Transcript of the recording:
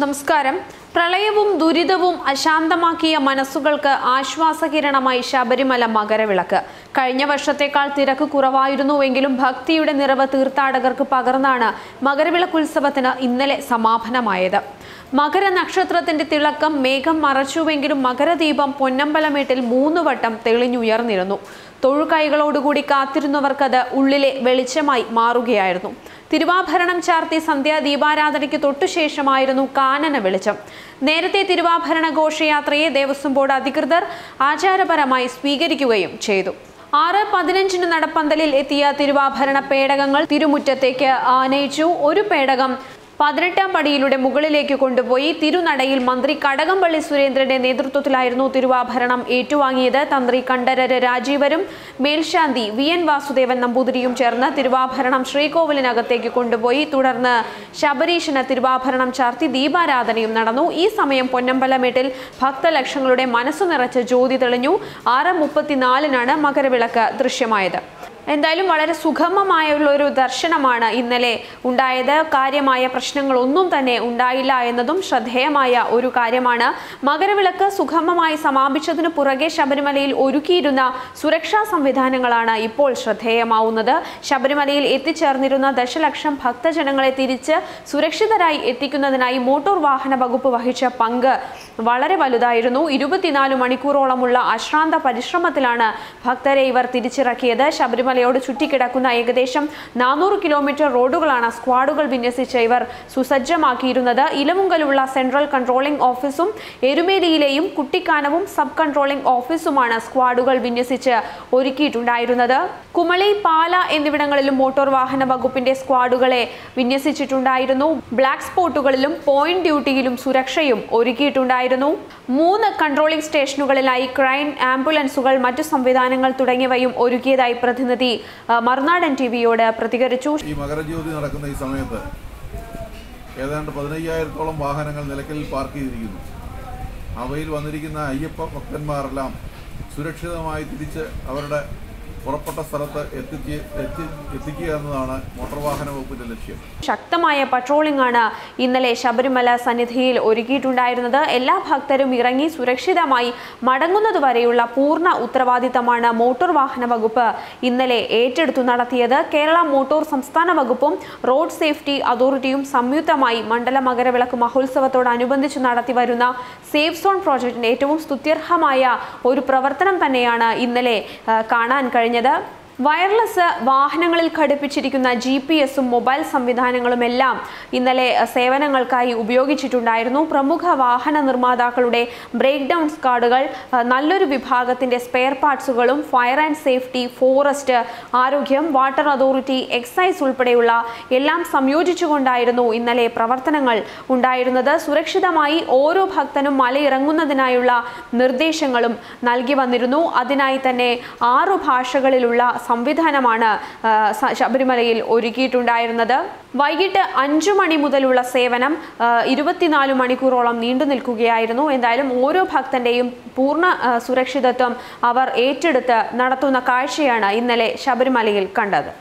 നമസ്കാരം. പ്രളയവും ദുരിതവും അശാന്തമാക്കിയ മനസ്സുകൾക്ക് ആശ്വാസകിരണമായി ശബരിമല മകരവിളക്ക്. കഴിഞ്ഞ വർഷത്തേക്കാൾ തിരക്ക് കുറവായിരുന്നുവെങ്കിലും ഭക്തിയുടെ നിറവ് തീർത്ഥാടകർക്ക് പകർന്നാണ് മകരവിളക്ക് ഉത്സവത്തിന് ഇന്നലെ സമാപനമായത്. മകര നക്ഷത്രത്തിന്റെ തിളക്കം മേഘം മറച്ചുവെങ്കിലും മകരദീപം പൊന്നമ്പലമേട്ടിൽ മൂന്ന് വട്ടം തെളിഞ്ഞുയർന്നിരുന്നു. തൊഴുകൈകളോടുകൂടി കാത്തിരുന്നവർക്കത് ഉള്ളിലെ വെളിച്ചമായി മാറുകയായിരുന്നു. തിരുവാഭരണം ചാർത്തി സന്ധ്യാ ദീപാരാധനയ്ക്ക് തൊട്ടുശേഷമായിരുന്നു കാനന വെളിച്ചം. നേരത്തെ തിരുവാഭരണ ഘോഷയാത്രയെ ദേവസ്വം ബോർഡ് അധികൃതർ ആചാരപരമായി സ്വീകരിക്കുകയും ചെയ്തു. ആറ് പതിനഞ്ചിന് നടപ്പന്തലിൽ എത്തിയ തിരുവാഭരണ പേടകങ്ങൾ തിരുമുറ്റത്തേക്ക് ആനയിച്ചു. ഒരു പേടകം പതിനെട്ടാം പടിയിലൂടെ മുകളിലേക്ക് കൊണ്ടുപോയി. തിരുനടയിൽ മന്ത്രി കടകംപള്ളി സുരേന്ദ്രന്റെ നേതൃത്വത്തിലായിരുന്നു തിരുവാഭരണം ഏറ്റുവാങ്ങിയത്. തന്ത്രി കണ്ഠരര് രാജീവരും മേൽശാന്തി വി എൻ വാസുദേവൻ നമ്പൂതിരിയും ചേർന്ന് തിരുവാഭരണം ശ്രീകോവിലിനകത്തേക്ക് കൊണ്ടുപോയി. തുടർന്ന് ശബരീശന് തിരുവാഭരണം ചാർത്തി ദീപാരാധനയും നടന്നു. ഈ സമയം പൊന്നമ്പലമേട്ടിൽ ഭക്തലക്ഷങ്ങളുടെ മനസ്സു നിറച്ച് ജ്യോതി തെളിഞ്ഞു. ആറ് മുപ്പത്തിനാലിനാണ് മകരവിളക്ക് ദൃശ്യമായത്. എന്തായാലും വളരെ സുഗമമായുള്ള ഒരു ദർശനമാണ് ഇന്നലെ ഉണ്ടായത്. കാര്യമായ പ്രശ്നങ്ങളൊന്നും തന്നെ ഉണ്ടായില്ല എന്നതും ശ്രദ്ധേയമായ ഒരു കാര്യമാണ്. മകരവിളക്ക് സുഗമമായി സമാപിച്ചതിന് പുറകെ ശബരിമലയിൽ ഒരുക്കിയിരുന്ന സുരക്ഷാ സംവിധാനങ്ങളാണ് ഇപ്പോൾ ശ്രദ്ധേയമാവുന്നത്. ശബരിമലയിൽ എത്തിച്ചേർന്നിരുന്ന ദശലക്ഷം ഭക്തജനങ്ങളെ തിരിച്ച് സുരക്ഷിതരായി എത്തിക്കുന്നതിനായി മോട്ടോർ വാഹന വകുപ്പ് വഹിച്ച പങ്ക് വളരെ വലുതായിരുന്നു. ഇരുപത്തിനാല് മണിക്കൂറോളമുള്ള അശ്രാന്ത പരിശ്രമത്തിലാണ് ഭക്തരെ ഇവർ തിരിച്ചിറക്കിയത്. ശബരിമലയോട് ചുറ്റിക്കിടക്കുന്ന ഏകദേശം നാനൂറ് കിലോമീറ്റർ റോഡുകളാണ് സ്ക്വാഡുകൾ വിന്യസിച്ച ഇവർ സുസജ്ജമാക്കിയിരുന്നത്. ഇലമുങ്കലുള്ള സെൻട്രൽ കൺട്രോളിംഗ് ഓഫീസും എരുമേലിയിലെയും കുട്ടിക്കാനവും സബ് കൺട്രോളിംഗ് ഓഫീസുമാണ് സ്ക്വാഡുകൾ വിന്യസിച്ച് ഒരുക്കിയിട്ടുണ്ടായിരുന്നത്. കുമളി പാല എന്നിവിടങ്ങളിലും മോട്ടോർ വാഹന വകുപ്പിന്റെ സ്ക്വാഡുകളെ വിന്യസിച്ചിട്ടുണ്ടായിരുന്നു. ബ്ലാക്ക് സ്പോട്ടുകളിലും പോയിന്റ് ഡ്യൂട്ടിയിലും സുരക്ഷയും ഒരുക്കിയിട്ടുണ്ടായിരുന്നു. മൂന്ന് കൺട്രോളിംഗ് സ്റ്റേഷനുകളിലായി ക്രൈം ആംബുലൻസുകൾ മറ്റു സംവിധാനങ്ങൾ തുടങ്ങിയവയും ഒരുക്കിയതായി പ്രതിനിധി ആ, മറുനാടൻ ടിവിയോട് പ്രതികരിച്ചു. ഈ മകരജ്യോതി നടക്കുന്ന ഈ സമയത്ത് ഏതാണ്ട് പതിനയ്യായിരത്തോളം വാഹനങ്ങൾ നിലയ്ക്കലിൽ പാർക്ക് ചെയ്തിരിക്കുന്നു. അവയിൽ വന്നിരിക്കുന്ന അയ്യപ്പ ഭക്തന്മാരെല്ലാം സുരക്ഷിതമായി തിരിച്ച് അവരുടെ പുറപ്പെട്ട സ്ഥലത്ത് എത്തിക്കുക എന്നതാണ് മോട്ടോർ വാഹന വകുപ്പിന്റെ ലക്ഷ്യം. ശക്തമായ പട്രോളിംഗ് ആണ് ഇന്നലെ ശബരിമല സന്നിധിയിൽ ഒരുക്കിയിട്ടുണ്ടായിരുന്നത്. എല്ലാ ഭക്തരും ഇറങ്ങി സുരക്ഷിതമായി മടങ്ങുന്നതുവരെയുള്ള പൂർണ ഉത്തരവാദിത്തമാണ് മോട്ടോർ വാഹന വകുപ്പ് ഇന്നലെ ഏറ്റെടുത്തു നടത്തിയത്. കേരള മോട്ടോർ സംസ്ഥാന വകുപ്പും റോഡ് സേഫ്റ്റി അതോറിറ്റിയും സംയുക്തമായി മണ്ഡല മകരവിളക്ക് മഹോത്സവത്തോടനുബന്ധിച്ച് നടത്തിവരുന്ന സേഫ് സോൺ പ്രോജക്റ്റിന്റെ ഏറ്റവും സ്തുത്യർഹമായ ഒരു പ്രവർത്തനം തന്നെയാണ് ഇന്നലെ കാണാൻ കഴിഞ്ഞത്. влияние, да? വയർലെസ് വാഹനങ്ങളിൽ ഘടിപ്പിച്ചിരിക്കുന്ന ജി പി എസും മൊബൈൽ സംവിധാനങ്ങളും എല്ലാം ഇന്നലെ സേവനങ്ങൾക്കായി ഉപയോഗിച്ചിട്ടുണ്ടായിരുന്നു. പ്രമുഖ വാഹന നിർമ്മാതാക്കളുടെ ബ്രേക്ക് ഡൗൺ കാർഡുകൾ നല്ലൊരു വിഭാഗത്തിന്റെ സ്പെയർ പാർട്സുകളും ഫയർ ആൻഡ് സേഫ്റ്റി ഫോറസ്റ്റ് ആരോഗ്യം വാട്ടർ അതോറിറ്റി എക്സൈസ് ഉൾപ്പെടെയുള്ള എല്ലാം സംയോജിച്ചുകൊണ്ടായിരുന്നു ഇന്നലെ പ്രവർത്തനങ്ങൾ ഉണ്ടായിരുന്നത്. സുരക്ഷിതമായി ഓരോ ഭക്തനും മലയിറങ്ങുന്നതിനായുള്ള നിർദ്ദേശങ്ങളും നൽകി വന്നിരുന്നു. അതിനായി തന്നെ ആറു ഭാഷകളിലുള്ള സംവിധാനമാണ് ശബരിമലയിൽ ഒരുക്കിയിട്ടുണ്ടായിരുന്നത്. വൈകിട്ട് അഞ്ചു മണി മുതലുള്ള സേവനം ഇരുപത്തിനാല് മണിക്കൂറോളം നീണ്ടു നിൽക്കുകയായിരുന്നു. എന്തായാലും ഓരോ ഭക്തന്റെയും പൂർണ സുരക്ഷിതത്വം അവർ ഏറ്റെടുത്ത് നടത്തുന്ന കാഴ്ചയാണ് ഇന്നലെ ശബരിമലയിൽ കണ്ടത്.